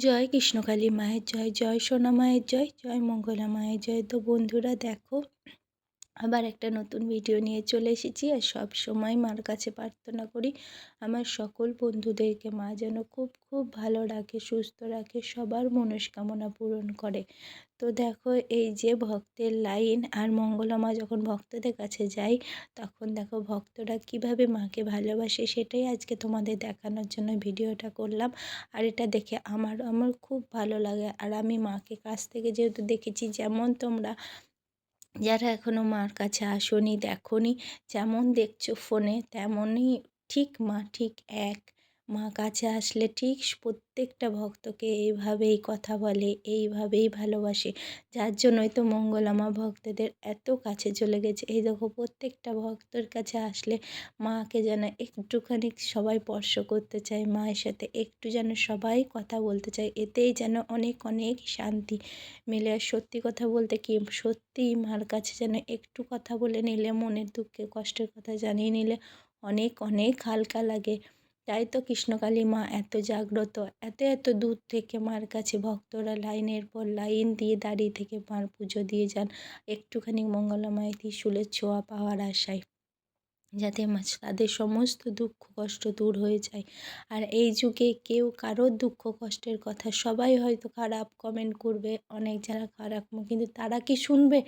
জয় কৃষ্ণকালী মায়ের জয় জয় সোনা মায়ের জয় জয় মঙ্গলা মায়ের জয়। তো বন্ধুরা দেখো আবার একটা নতুন ভিডিও নিয়ে চলে এসেছি আর সব সময় মার কাছে প্রার্থনা করি আমার সকল বন্ধুদেরকে মা যেন খুব খুব ভালো রাখে, সুস্থ রাখে, সবার মনস্কামনা পূরণ করে। তো দেখো এই যে ভক্তের লাইন আর মঙ্গলা মা যখন ভক্তদের কাছে যাই তখন দেখো ভক্তরা কীভাবে মাকে ভালোবাসে সেটাই আজকে তোমাদের দেখানোর জন্য ভিডিওটা করলাম। আর এটা দেখে আমার আমার খুব ভালো লাগে। আর আমি মাকে কাছ থেকে যেহেতু দেখেছি, যেমন তোমরা যারা এখনও মার কাছে আসনি দেখনি যেমন দেখছ ফোনে তেমনই ঠিক মা ঠিক এক। মা কাছে আসলে ঠিক প্রত্যেকটা ভক্তকে এইভাবেই কথা বলে, এইভাবেই ভালোবাসে। যার জন্যই তো মঙ্গলা মা ভক্তদের এত কাছে চলে গেছে। এই দেখো প্রত্যেকটা ভক্তর কাছে আসলে মাকে যেন একটুখানি সবাই স্পর্শ করতে চায়, মায়ের সাথে একটু যেন সবাই কথা বলতে চায়। এতেই যেন অনেক অনেক শান্তি মিলে। আর সত্যি কথা বলতে কি, সত্যিই মার কাছে যেন একটু কথা বলে নিলে, মনের দুঃখে, কষ্টের কথা জানিয়ে নিলে অনেক অনেক হালকা লাগে। তাই তো কৃষ্ণকালী মা এত জাগ্রত, এত এত দূর থেকে মার কাছে ভক্তরা লাইনের পর লাইন দিয়ে দাঁড়িয়ে থেকে মার পুজো দিয়ে যান। একটুখানি মঙ্গলা মায়ের ত্রিশূলের ছোঁয়া পাওয়ার আশায়, যাতে তাদের সমস্ত দুঃখ কষ্ট দূর হয়ে যায়। আর এই যুগে কেউ কারোর দুঃখ কষ্টের কথা সবাই হয়তো খারাপ কমেন্ট করবে, অনেক যারা খারাপ কিন্তু তারা কি শুনবে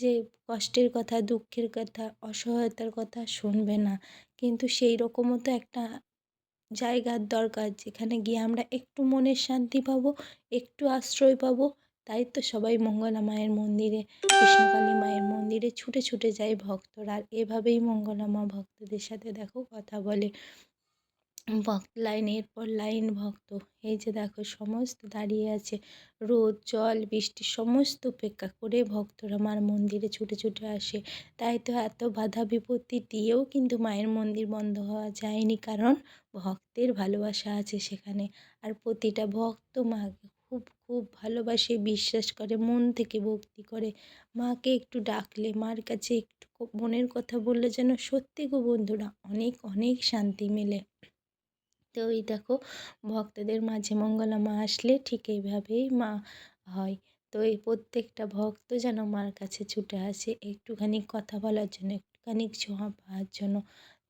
যে কষ্টের কথা, দুঃখের কথা, অসহায়তার কথা? শুনবে না। কিন্তু সেই রকমও তো একটা জায়গার দরকার, যেখানে গিয়ে আমরা একটু মনের শান্তি পাবো, একটু আশ্রয় পাবো। তাই তো সবাই মঙ্গলা মায়ের মন্দিরে, কৃষ্ণকালী মায়ের মন্দিরে ছুটে ছুটে যায় ভক্তরা। আর এভাবেই মঙ্গলা মা ভক্তদের সাথে দেখো কথা বলে। ভক্ত লাইনের পর লাইন ভক্ত। এই যে দেখো, সমস্ত দাঁড়িয়ে আছে। রোদ, জল, বৃষ্টি, সমস্ত উপেক্ষা করে ভক্তরা মার মন্দিরে ছুটে ছুটে আসে। তাই তো এত বাধা বিপত্তি দিয়েও কিন্তু মায়ের মন্দির বন্ধ হওয়া যায়নি, কারণ ভক্তের ভালোবাসা আছে সেখানে। আর প্রতিটা ভক্ত মাকে খুব খুব ভালোবাসে, বিশ্বাস করে, মন থেকে ভক্তি করে। মাকে একটু ডাকলে, মার কাছে একটু মনের কথা বললে যেন সত্যি গো বন্ধুরা, অনেক অনেক শান্তি মেলে। তো ওই দেখো, ভক্তদের মাঝে মঙ্গলা মা আসলে ঠিক এইভাবেই মা হয়। তো এই প্রত্যেকটা ভক্ত যেন মার কাছে ছুটে আসে, একটুখানি কথা বলার জন্য, একটুখানি ছোঁয়া পাওয়ার জন্য।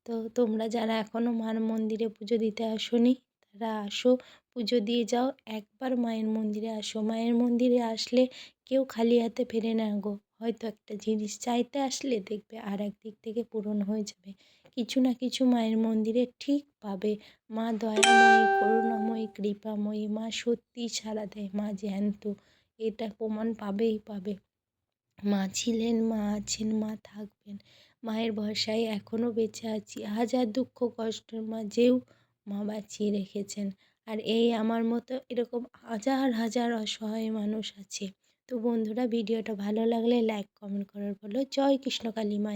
তো তোমরা যারা এখনও মার মন্দিরে পুজো দিতে আসোনি, তারা আসো, পুজো দিয়ে যাও। একবার মায়ের মন্দিরে আসো। মায়ের মন্দিরে আসলে কেউ খালি হাতে ফেরে না গো। হয়তো একটা জিনিস চাইতে আসলে দেখবে আর এক দিক থেকে পূরণ হয়ে যাবে। কিছু না কিছু মায়ের মন্দিরে ঠিক পাবে। মা দয়াময়ী, করুণাময়ী, কৃপাময়ী, মা সত্যিই ছাড়া দেয়, মা জ্যান্ত। এটা প্রমাণ পাবেই পাবে। মা ছিলেন, মা আছেন, মা থাকবেন। মায়ের ভরসায় এখনও বেঁচে আছি। হাজার দুঃখ কষ্টের মাঝেও মা বাঁচিয়ে রেখেছেন। আর এই আমার মতো এরকম হাজার হাজার অসহায় মানুষ আছে। তো বন্ধুরা ভিডিওটা ভালো লাগলে লাইক কমেন্ট করার বলো। জয় কৃষ্ণ কালী মায়